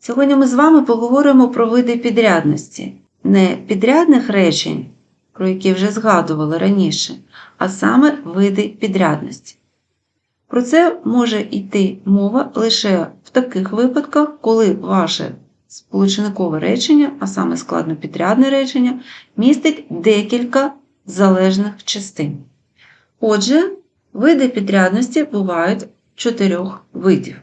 Сьогодні ми з вами поговоримо про види підрядності, не підрядних речень, про які вже згадували раніше, а саме види підрядності. Про це може йти мова лише в таких випадках, коли ваше сполучникове речення, а саме складнопідрядне речення, містить декілька залежних частин. Отже, види підрядності бувають чотирьох видів: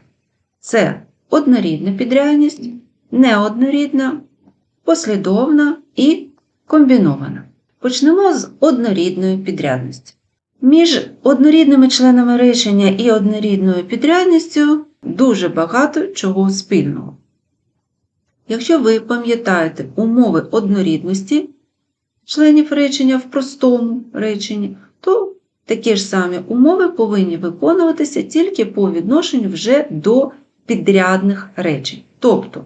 це однорідна підрядність, неоднорідна, послідовна і комбінована. Почнемо з однорідної підрядності. Між однорідними членами речення і однорідною підрядністю дуже багато чого спільного. Якщо ви пам'ятаєте умови однорідності членів речення в простому реченні, то такі ж самі умови повинні виконуватися тільки по відношенню вже до підрядних речень. Тобто,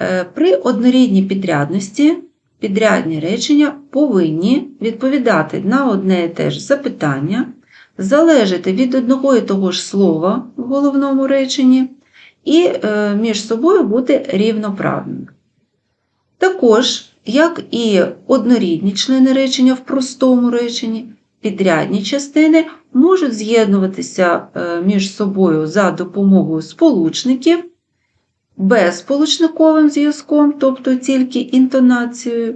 е, при однорідній підрядності підрядні речення повинні відповідати на одне і те ж запитання, залежати від одного і того ж слова в головному реченні і е, між собою бути рівноправними. Також, як і однорідні члени речення в простому реченні, підрядні частини можуть з'єднуватися е, між собою за допомогою сполучників, безсполучниковим зв'язком, тобто тільки інтонацією,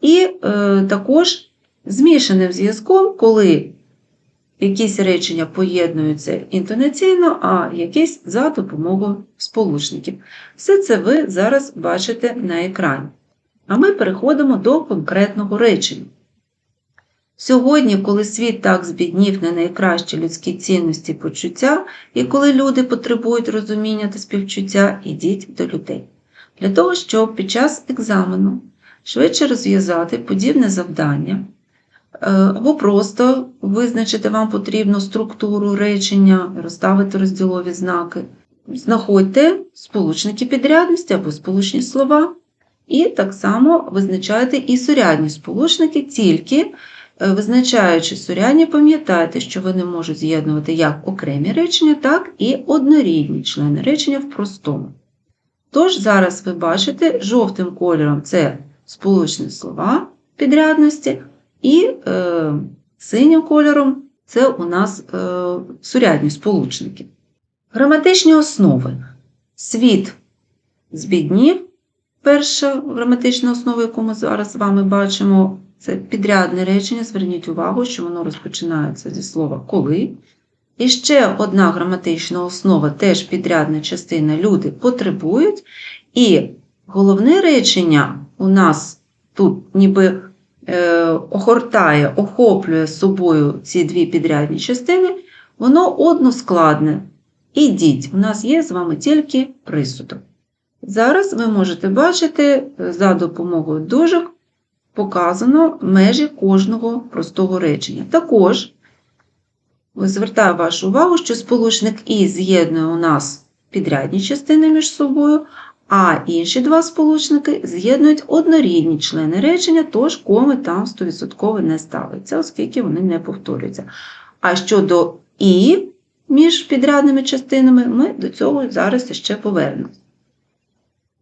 і е, також змішаним зв'язком, коли якісь речення поєднуються інтонаційно, а якісь за допомогою сполучників. Все це ви зараз бачите на екрані. А ми переходимо до конкретного речення. Сьогодні, коли світ так збіднів на найкращі людські цінності і почуття, і коли люди потребують розуміння та співчуття, ідіть до людей. Для того, щоб під час екзамену швидше розв'язати подібне завдання, е, або просто визначити вам потрібну структуру речення, розставити розділові знаки, знаходьте сполучники підрядності або сполучні слова, і так само визначайте і сурядні сполучники, тільки Визначаючи сурядні, пам'ятайте, що вони можуть з'єднувати як окремі речення, так і однорідні члени речення в простому. Тож, зараз ви бачите, жовтим кольором це сполучні слова підрядності, і е, синім кольором це у нас е, сурядні сполучники. Граматичні основи. Світ збіднів. Перша граматична основа, яку ми зараз з вами бачимо, це підрядне речення. Зверніть увагу, що воно розпочинається зі слова коли. І ще одна граматична основа, теж підрядна частина люди потребують. І головне речення у нас тут ніби е, охортає, охоплює собою ці дві підрядні частини, воно односкладне. Ідіть, у нас є з вами тільки присудок. Зараз ви можете бачити за допомогою дужок показано межі кожного простого речення. Також звертаю вашу увагу, що сполучник І з'єднує у нас підрядні частини між собою, а інші два сполучники з'єднують однорідні члени речення, тож коми там 100% не ставиться, оскільки вони не повторюються. А щодо І між підрядними частинами, ми до цього зараз ще повернемось.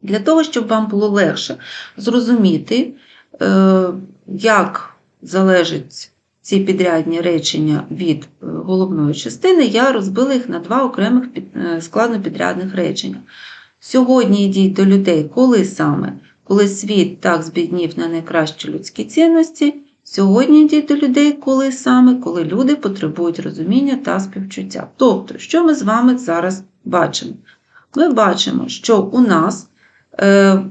Для того, щоб вам було легше зрозуміти, як залежать ці підрядні речення від е, головної частини, я розбила їх на два окремих е, складнопідрядних речення. Сьогодні йдіть до людей, коли саме, коли світ так збіднів на найкращі людські цінності. Сьогодні йдіть до людей, коли саме, коли люди потребують розуміння та співчуття. Тобто, що ми з вами зараз бачимо? Ми бачимо, що у нас Е,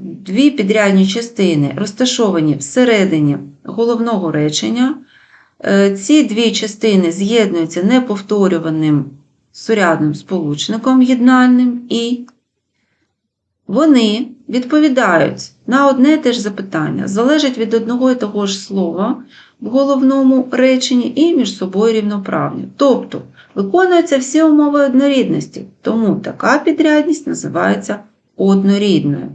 дві підрядні частини розташовані всередині головного речення. Е, ці дві частини з'єднуються неповторюваним сурядним сполучником єднальним і вони відповідають на одне те ж запитання, залежать від одного і того ж слова в головному реченні і між собою рівноправні. Тобто виконуються всі умови однорідності, тому така підрядність називається однорідною.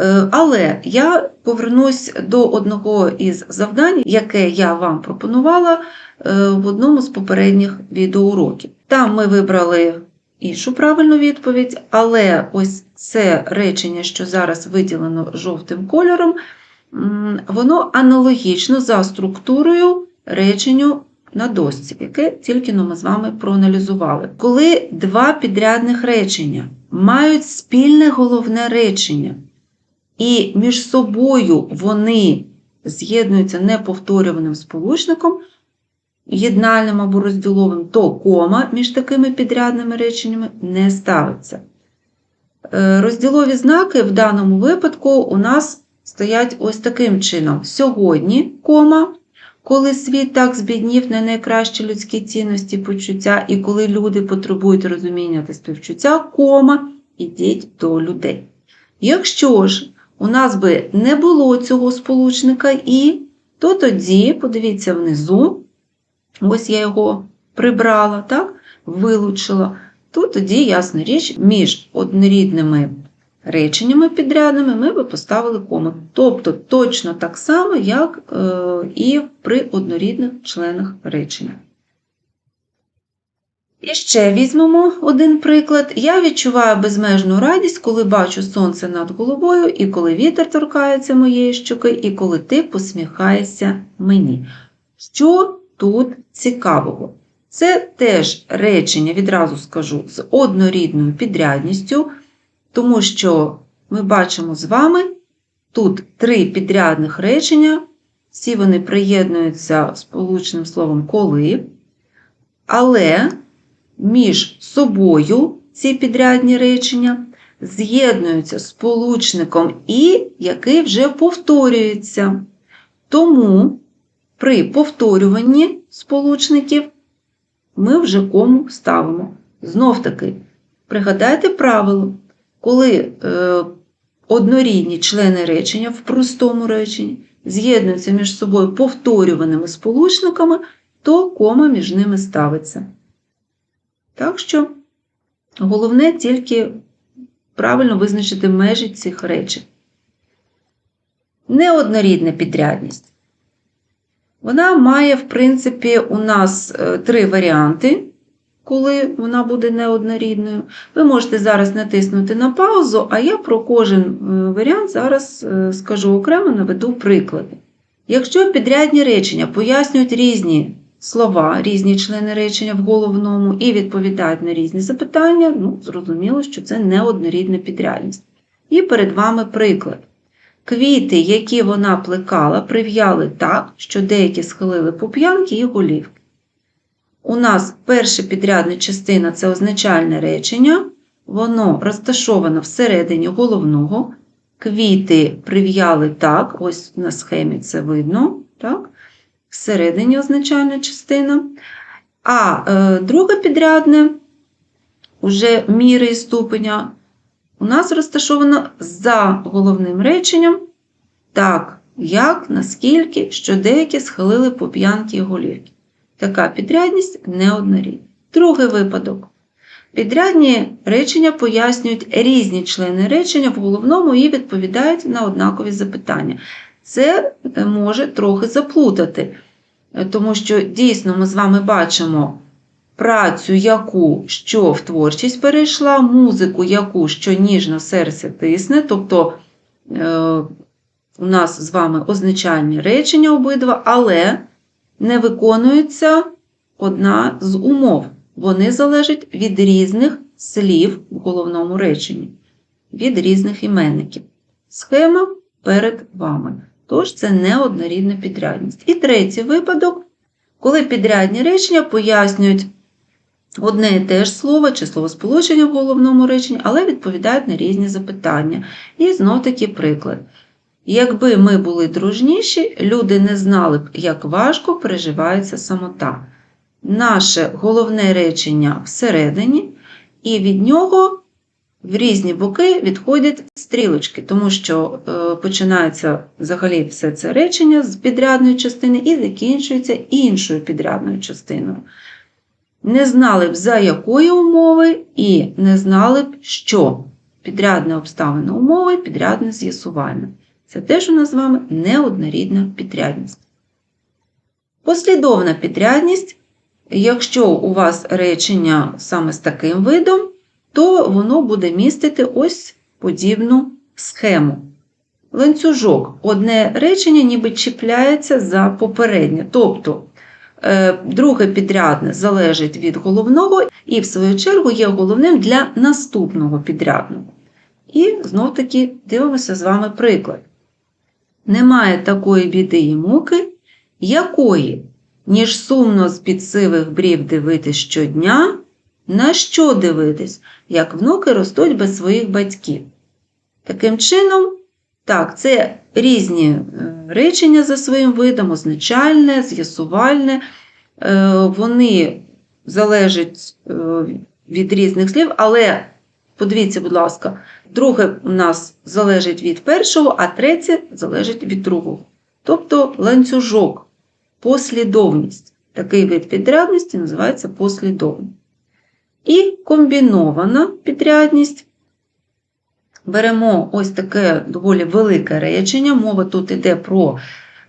Е, але я повернусь до одного із завдань, яке я вам пропонувала е, в одному з попередніх відеоуроків. Там ми вибрали іншу правильну відповідь, але ось це речення, що зараз виділено жовтим кольором, воно аналогічно за структурою реченню на дошці, яке тільки но ми з вами проаналізували. Коли два підрядних речення мають спільне головне речення, і між собою вони з'єднуються неповторюваним сполучником, єднальним або розділовим, то кома між такими підрядними реченнями не ставиться. Е, Розділові знаки в даному випадку у нас стоять ось таким чином: сьогодні кома, коли світ так збіднів на найкращі людські цінності, почуття, і коли люди потребують розуміння та співчуття, кома, ідіть до людей. Якщо ж у нас би не було цього сполучника і, то тоді, подивіться внизу, ось я його прибрала, так, вилучила, то тоді, ясна річ, між однорідними реченнями підрядними ми би поставили кому. Тобто точно так само, як е, і при однорідних членах речення. І ще візьмемо один приклад. Я відчуваю безмежну радість, коли бачу сонце над головою, і коли вітер торкається моєї щоки, і коли ти посміхаєшся мені. Що тут цікавого? Це теж речення, відразу скажу, з однорідною підрядністю, тому що ми бачимо з вами тут три підрядних речення, всі вони приєднуються сполучним словом коли, але між собою ці підрядні речення з'єднуються сполучником і, який вже повторюється. Тому при повторюванні сполучників ми вже кому ставимо. Знов таки, пригадайте правило, коли е, однорідні члени речення в простому реченні з'єднуються між собою повторюваними сполучниками, то кома між ними ставиться. Так що головне тільки правильно визначити межі цих речень. Неоднорідна підрядність. Вона має, в принципі, у нас е, три варіанти, коли вона буде неоднорідною. Ви можете зараз натиснути на паузу, а я про кожен е, варіант зараз е, скажу окремо, наведу приклади. Якщо підрядні речення пояснюють різні слова, різні члени речення в головному і відповідають на різні запитання, ну, зрозуміло, що це неоднорідна підрядність. І перед вами приклад. Квіти, які вона плекала, прив'яли так, що деякі схилили пуп'янки і голівки. У нас перша підрядна частина це означальне речення, воно розташовано всередині головного. Квіти прив'яли так, ось на схемі це видно, так? всередині означальна частина. А е, друге підрядне, уже міри і ступеня, у нас розташовано за головним реченням, так, як, наскільки, що деякі схилили по п'янки і голівки. Така підрядність неоднорідна. Другий випадок. Підрядні речення пояснюють різні члени речення в головному і відповідають на однакові запитання. Це може трохи заплутати, тому що дійсно ми з вами бачимо працю, яку що в творчість перейшла, музику, яку що ніжно серце тисне, тобто е, у нас з вами означальні речення обидва, але не виконується одна з умов. Вони залежать від різних слів в головному реченні, від різних іменників. Схема перед вами. Тож це неоднорідна підрядність. І третій випадок, коли підрядні речення пояснюють одне і те ж слово чи словосполучення в головному реченні, але відповідають на різні запитання. І знов таки приклад. Якби ми були дружніші, люди не знали б, як важко переживається самота. Наше головне речення всередині, і від нього в різні боки відходять стрілочки, тому що е, починається взагалі все це речення з підрядної частини і закінчується іншою підрядною частиною. Не знали б, за якої умови, і не знали б, що підрядна обставина умови, підрядне з'ясувальне. Це теж у нас з вами неоднорідна підрядність. Послідовна підрядність, якщо у вас речення саме з таким видом, то воно буде містити ось подібну схему. Ланцюжок. Одне речення ніби чіпляється за попереднє. Тобто е, друге підрядне залежить від головного і, в свою чергу, є головним для наступного підрядного. І знов таки дивимося з вами приклад. Немає такої біди і муки, якої, ніж сумно з-під сивих брів дивитись щодня, на що дивитись, як внуки ростуть без своїх батьків. Таким чином, так, це різні е, речення за своїм видом, означальне, з'ясувальне, Е, вони залежать е, від різних слів, але подивіться, будь ласка, друге у нас залежить від першого, а третє залежить від другого. Тобто ланцюжок, послідовність. Такий вид підрядності називається послідовність. І комбінована підрядність. Беремо ось таке доволі велике речення. Мова тут йде про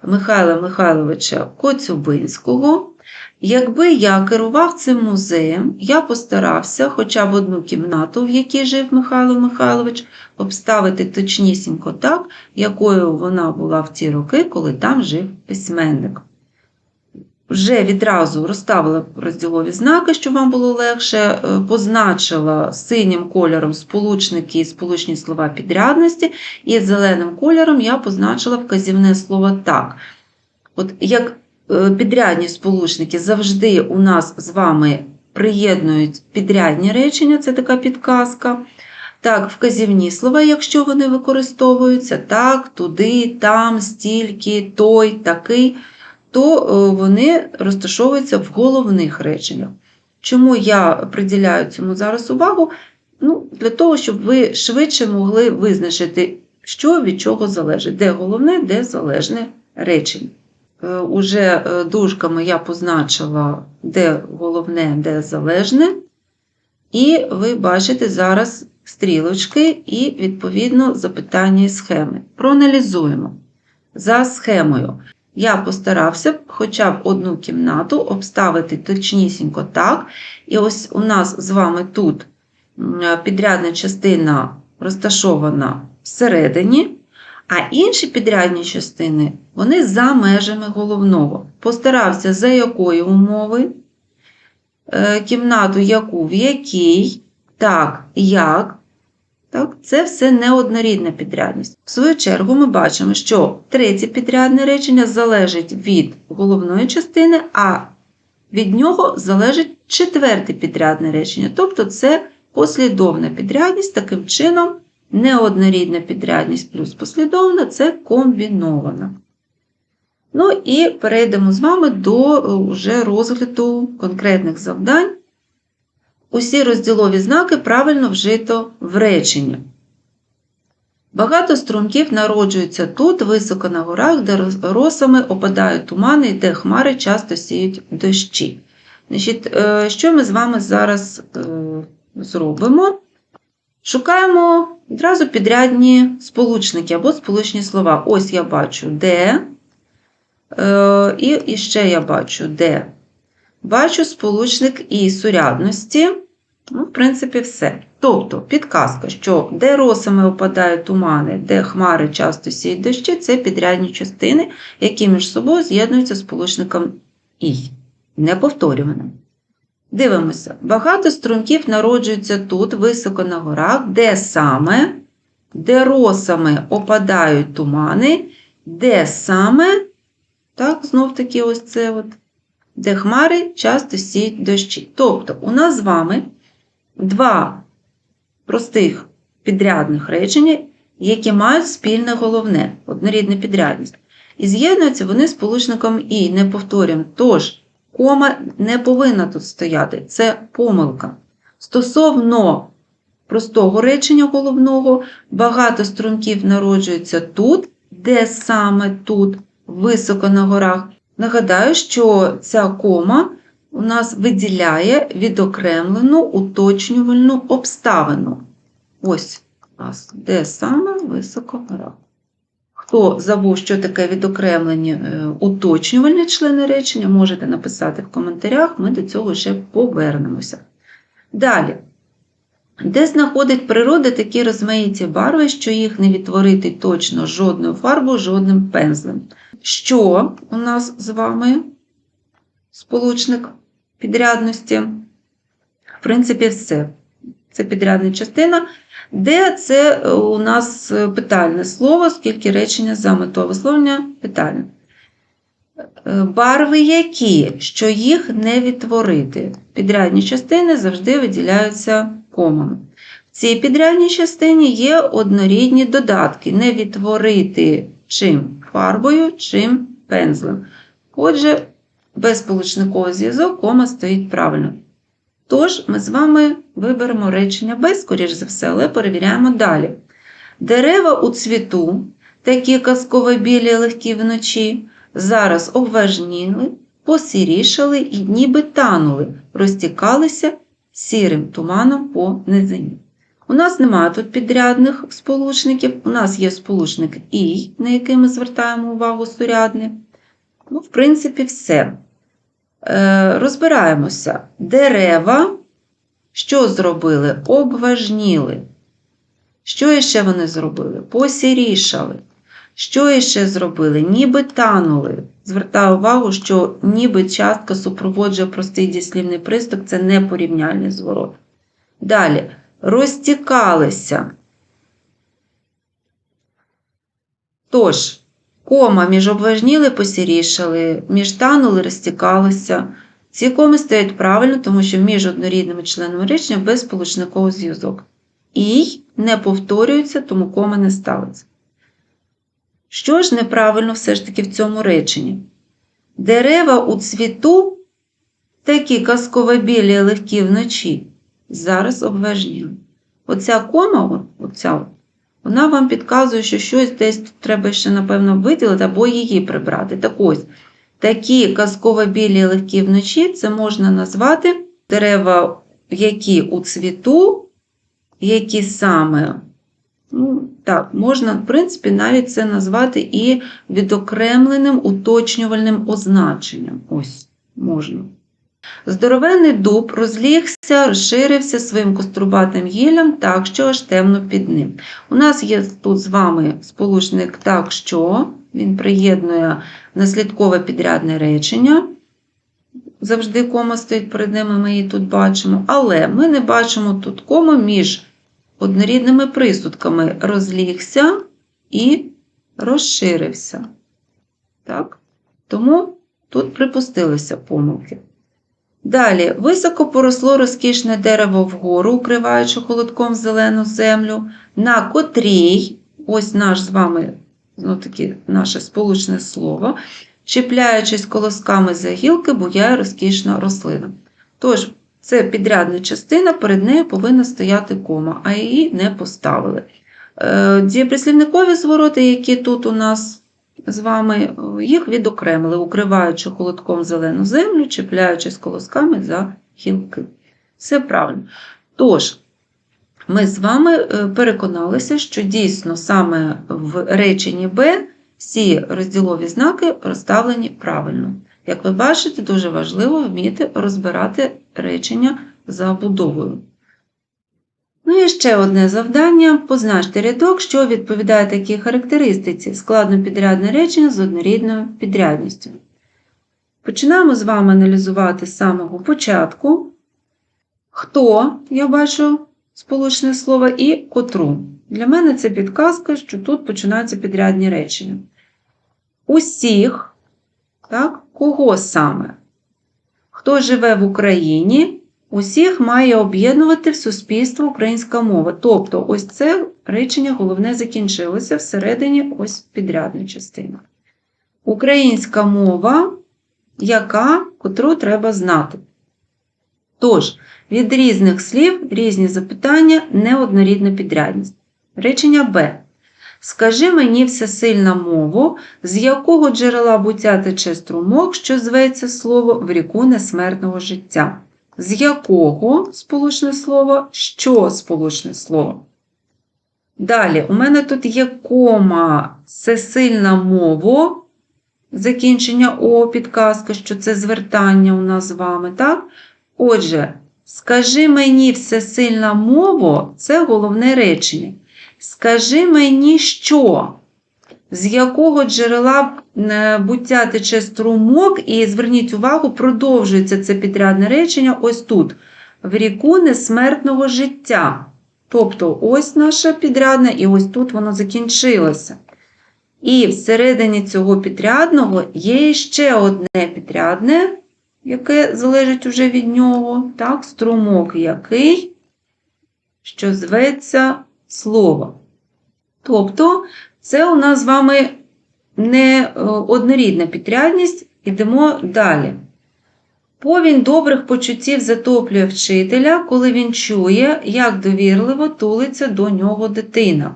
Михайла Михайловича Коцюбинського. Якби я керував цим музеєм, я постарався хоча б одну кімнату, в якій жив Михайло Михайлович, обставити точнісінько так, якою вона була в ті роки, коли там жив письменник. Вже відразу розставила розділові знаки, щоб вам було легше, е, позначила синім кольором сполучники і сполучні слова підрядності, і зеленим кольором я позначила вказівне слово так. От як підрядні сполучники завжди у нас з вами приєднують підрядні речення, це така підказка. Так, вказівні слова, якщо вони використовуються, так, туди, там, стільки, той, такий, то е, вони розташовуються в головних реченнях. Чому я приділяю цьому зараз увагу? Ну, Для того, щоб ви швидше могли визначити, що від чого залежить, де головне, де залежне речення. Е, уже е, дужками я позначила, де головне, де залежне. І ви бачите зараз стрілочки і, відповідно, запитання і схеми. Проаналізуємо. За схемою. Я постарався хоча б одну кімнату обставити точнісінько так. І ось у нас з вами тут підрядна частина розташована всередині. А інші підрядні частини вони за межами головного. Постарався, за якої умови, е, кімнату яку, в якій, так, як. Так, Це все неоднорідна підрядність. В свою чергу, ми бачимо, що третє підрядне речення залежить від головної частини, а від нього залежить четверте підрядне речення. Тобто це послідовна підрядність таким чином. Неоднорідна підрядність плюс послідовна це комбінована. Ну і перейдемо з вами до вже розгляду конкретних завдань. Усі розділові знаки правильно вжито в реченні. Багато струмків народжуються тут, високо на горах, де росами опадають тумани і де хмари часто сіють дощі. Значить, е, Що ми з вами зараз е, зробимо? Шукаємо одразу підрядні сполучники або сполучні слова. Ось я бачу де. Е, і ще я бачу де. Бачу сполучник і сурядності. Ну, В принципі, все. Тобто, підказка, що де росами опадають тумани, де хмари часто сіють дощі, це підрядні частини, які між собою з'єднуються сполучником І. Неповторюваним. Дивимося, багато струмків народжуються тут, високо на горах, де саме, де росами опадають тумани, де саме, так, знов таки ось це от, де хмари часто сіють дощі. Тобто, у нас з вами два простих підрядних речення, які мають спільне головне, однорідна підрядність. І з'єднуються вони сполучником І, не повторюємо. Тож, Кома не повинна тут стояти, це помилка. Стосовно простого речення головного, багато струмків народжується тут, де саме тут, високо на горах. Нагадаю, що ця кома у нас виділяє відокремлену уточнювальну обставину. Ось де саме високо горах. Хто забув, що таке відокремлені е, уточнювальні члени речення, можете написати в коментарях, ми до цього ще повернемося. Далі. Де знаходить природа такі розмаїті барви, що їх не відтворити точно жодною фарбою, жодним пензлем? Що у нас з вами сполучник підрядності? В принципі, все. Це підрядна частина. Де це е, у нас е, питальне слово, оскільки речення за метою висловлення питальне. Е, Барви які, що їх не відтворити. Підрядні частини завжди виділяються комами. В цій підрядній частині є однорідні додатки. Не відтворити чим фарбою, чим пензлем. Отже, безполучниковий зв'язок кома стоїть правильно. Тож, ми з вами виберемо речення без, скоріш за все, але перевіряємо далі. Дерева у цвіту, такі казково білі легкі вночі, зараз обважніли, посірішали і ніби танули, розтікалися сірим туманом по низині. У нас немає тут підрядних сполучників, у нас є сполучник «ій», на який ми звертаємо увагу сурядний. Ну, в принципі, все. Е, розбираємося. Дерева, що зробили? Обважніли. Що ще вони зробили? Посірішали. Що ще зробили? Ніби танули. Звертаю увагу, що ніби частка супроводжує простий дієслівний приступ, це не порівняльний зворот. Далі. Розтікалися. Тож, кома між обважніли, посірішали, між танули, розтікалися. Ці коми стоять правильно, тому що між однорідними членами речення безполучниковий зв'язок. І не повторюється, тому кома не ставиться. Що ж неправильно все ж таки в цьому реченні? Дерева у цвіту, такі казково білі легкі вночі, зараз обважніли. Оця кома, оця, вона вам підказує, що щось десь треба ще, напевно, виділити або її прибрати. Так ось, такі казково білі легкі вночі, це можна назвати дерева, які у цвіту, які саме. Ну, так, можна, в принципі, навіть це назвати і відокремленим уточнювальним означенням. Ось, можна. Здоровенний дуб розлігся, розширився своїм кострубатим гіллям так, що аж темно під ним. У нас є тут з вами сполучник так, що він приєднує наслідкове підрядне речення. Завжди кома стоїть перед ними, ми її тут бачимо. Але ми не бачимо тут кому між однорідними присудками розлігся і розширився. Так? Тому тут припустилися помилки. Далі, високо поросло розкішне дерево вгору, укриваючи холодком зелену землю, на котрій, ось наш з вами, ну таке наше сполучне слово, чіпляючись колосками за гілки, буяє розкішна рослина. Тож, це підрядна частина, перед нею повинна стояти кома, а її не поставили. Е, дієприслівникові звороти, які тут у нас з вами, їх відокремили, укриваючи холодком зелену землю, чіпляючись колосками за гілки. Все правильно. Тож, ми з вами е, переконалися, що дійсно саме в реченні Б всі розділові знаки розставлені правильно. Як ви бачите, дуже важливо вміти розбирати речення за будовою. Ну і ще одне завдання. Позначте рядок, що відповідає такій характеристиці складно підрядне речення з однорідною підрядністю. Починаємо з вами аналізувати з самого початку. Хто, я бачу сполучне слово, і котру. Для мене це підказка, що тут починаються підрядні речення. Усіх, так, кого саме? Хто живе в Україні, усіх має об'єднувати в суспільство українська мова. Тобто, ось це речення головне закінчилося всередині ось підрядної частини. Українська мова, яка, котру треба знати. Тож, від різних слів різні запитання, неоднорідна підрядність. Речення Б. Скажи мені всесильна мову, з якого джерела буття тече струмок, що зветься слово в ріку несмертного життя. З якого сполучне слово, що сполучне слово? Далі, у мене тут є кома всесильна мова, закінчення О, підказка, що це звертання у нас з вами. так? Отже, Скажи мені всесильна мово це головне речення. Скажи мені, що? З якого джерела е, буття тече струмок, і зверніть увагу, продовжується це підрядне речення ось тут, в ріку несмертного життя. Тобто, ось наше підрядне, і ось тут воно закінчилося. І всередині цього підрядного є ще одне підрядне, яке залежить уже від нього, так, струмок який, що зветься слово. Тобто, це у нас з вами не е, однорідна підрядність, ідемо далі. Повінь добрих почуттів затоплює вчителя, коли він чує, як довірливо тулиться до нього дитина.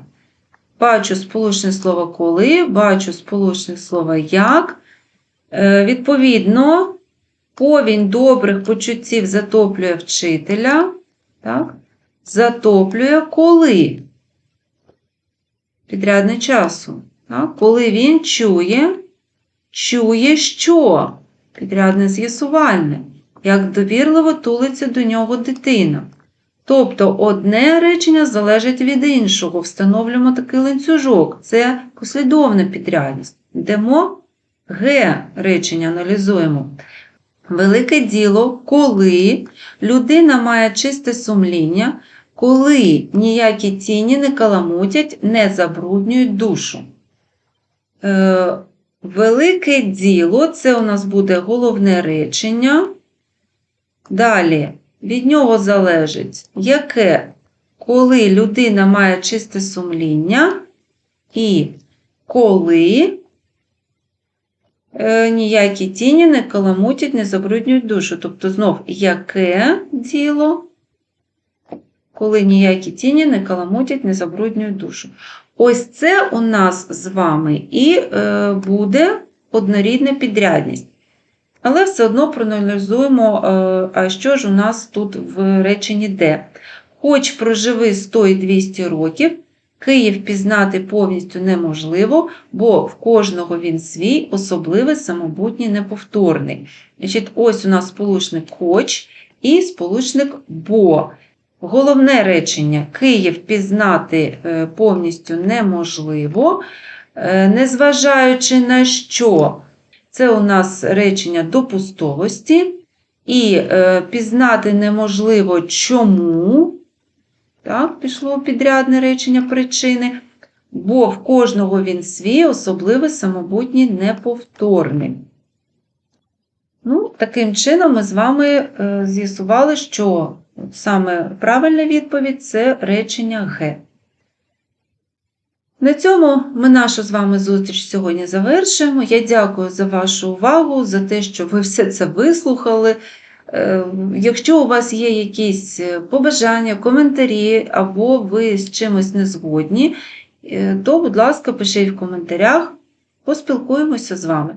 Бачу сполучне слово коли, бачу сполучне слово як. Е, Відповідно, повінь добрих почуттів затоплює вчителя. Так? Затоплює коли? Підрядне часу. Так? Коли він чує, чує що? Підрядне з'ясувальне. Як довірливо тулиться до нього дитина. Тобто одне речення залежить від іншого. Встановлюємо такий ланцюжок. Це послідовна підрядність. Йдемо Г речення аналізуємо. Велике діло, коли людина має чисте сумління, коли ніякі тіні не каламутять, не забруднюють душу. Е, велике діло це у нас буде головне речення. Далі, від нього залежить, яке, коли людина має чисте сумління, і коли е, ніякі тіні не каламутять, не забруднюють душу. Тобто, знов, яке діло, коли ніякі тіні не каламутять, не забруднюють душу. Ось це у нас з вами і е, буде однорідна підрядність. Але все одно проаналізуємо, е, а що ж у нас тут в реченні де. Хоч проживи 100 і 200 років, Київ пізнати повністю неможливо, бо в кожного він свій, особливий, самобутній, неповторний. Значить, Ось у нас сполучник хоч і сполучник бо. Головне речення Київ пізнати е, повністю неможливо, е, незважаючи на що. Це у нас речення до пустовості. І е, пізнати неможливо чому. Так, пішло підрядне речення причини. Бо в кожного він свій, особливий, самобутній, неповторний. Ну, Таким чином, ми з вами з'ясували, що саме правильна відповідь це речення Г. На цьому ми нашу з вами зустріч сьогодні завершуємо. Я дякую за вашу увагу, за те, що ви все це вислухали. Е, Якщо у вас є якісь побажання, коментарі, або ви з чимось не згодні, е, то, будь ласка, пишіть в коментарях, поспілкуємося з вами.